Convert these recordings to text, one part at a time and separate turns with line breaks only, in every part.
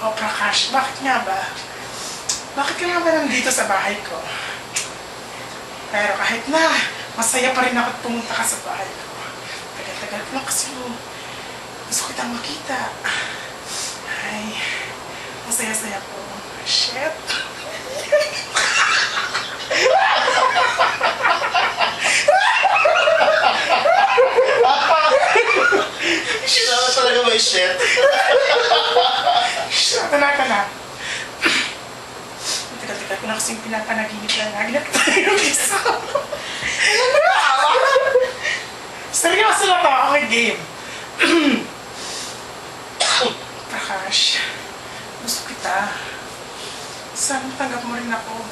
Prakash, bakit nga ba? Bakit ka nga ba nandito sa bahay ko? Pero kahit na, masaya pa rin ako pumunta ka sa bahay ko. Tagal-tagal ko lang kasi. Gusto kitang makita. Ay, masaya-saya ko. Shit.
Kailangan talaga may shit.
Na ka na. Tagal-tagal ko na kasing pinapanaginip na lagi na tayo isa. Seryoso na to, okay game. Prakash, gusto kita. Sana tanggap mo rin ako.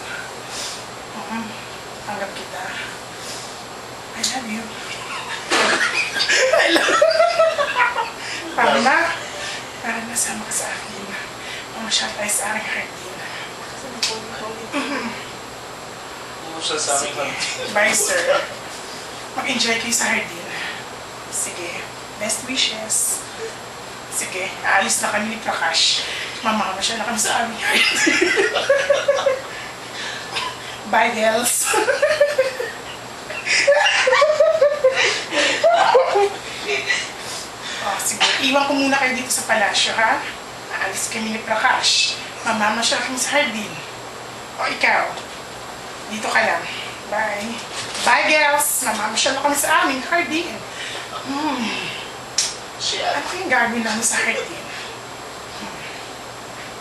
Oo, tanggap kita. I love you. I love Para na, para nasama ka sa akin. Mamasyal tayo sa aking hardin.
Ano siya sa amin
Sige. Bye, sir. Mag-enjoy kayo sa hardin. Sige. Best wishes. Sige. Aalis na kami ni Prakash. Mamama siya na kami sa aming. Bye, girls. oh, sige. Iwan ko muna kayo dito sa palasyo, ha? Aalis kami ni Prakash. Mamama siya kami sa hardin. O, ikaw. Dito ka lang. Bye. Bye, girls! Namamasyal na kami sa aming hardin. Hmm.
Shit.
Ano kayang gagawin namin sa hardin? Hmm.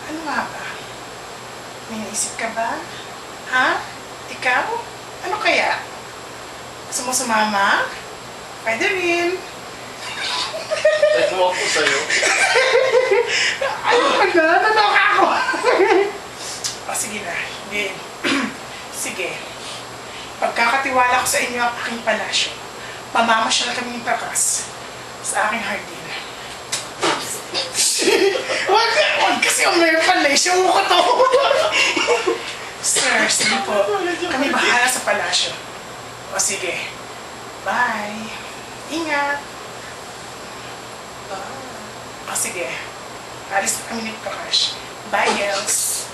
Ano nga ba? May naisip ka ba? Ha? Ikaw? Ano kaya? Gusto mo sumama? Pwede rin.
Nagmo ako sa'yo.
Ano ka na? Nanoka ako! o, sige na. Game. sige. Pagkakatiwala ko sa inyo ang aking palasyo, pamamasyal kami ng takas sa aking hardin. wag, wag kasi umay palasyo mo ko to. Sir, sige po. Kami bahala sa palasyo. O sige. Bye. Ingat. O sige. Alis na kami ni Prakash. Bye, girls.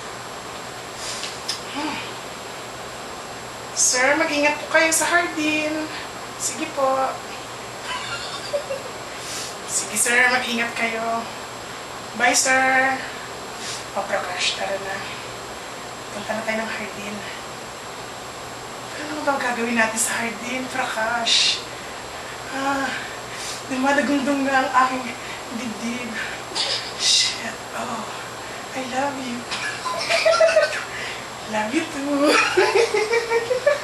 Hmm. Sir, mag-ingat po kayo sa hardin. Sige po. Sige, sir. Mag-ingat kayo. Bye, sir. O, Prakash, tara na. Punta na tayo ng hardin. Ano ba gagawin natin sa hardin, Prakash? Ah, dumadagundong na ang aking dibdib. Shit. Oh, I love you. love you too.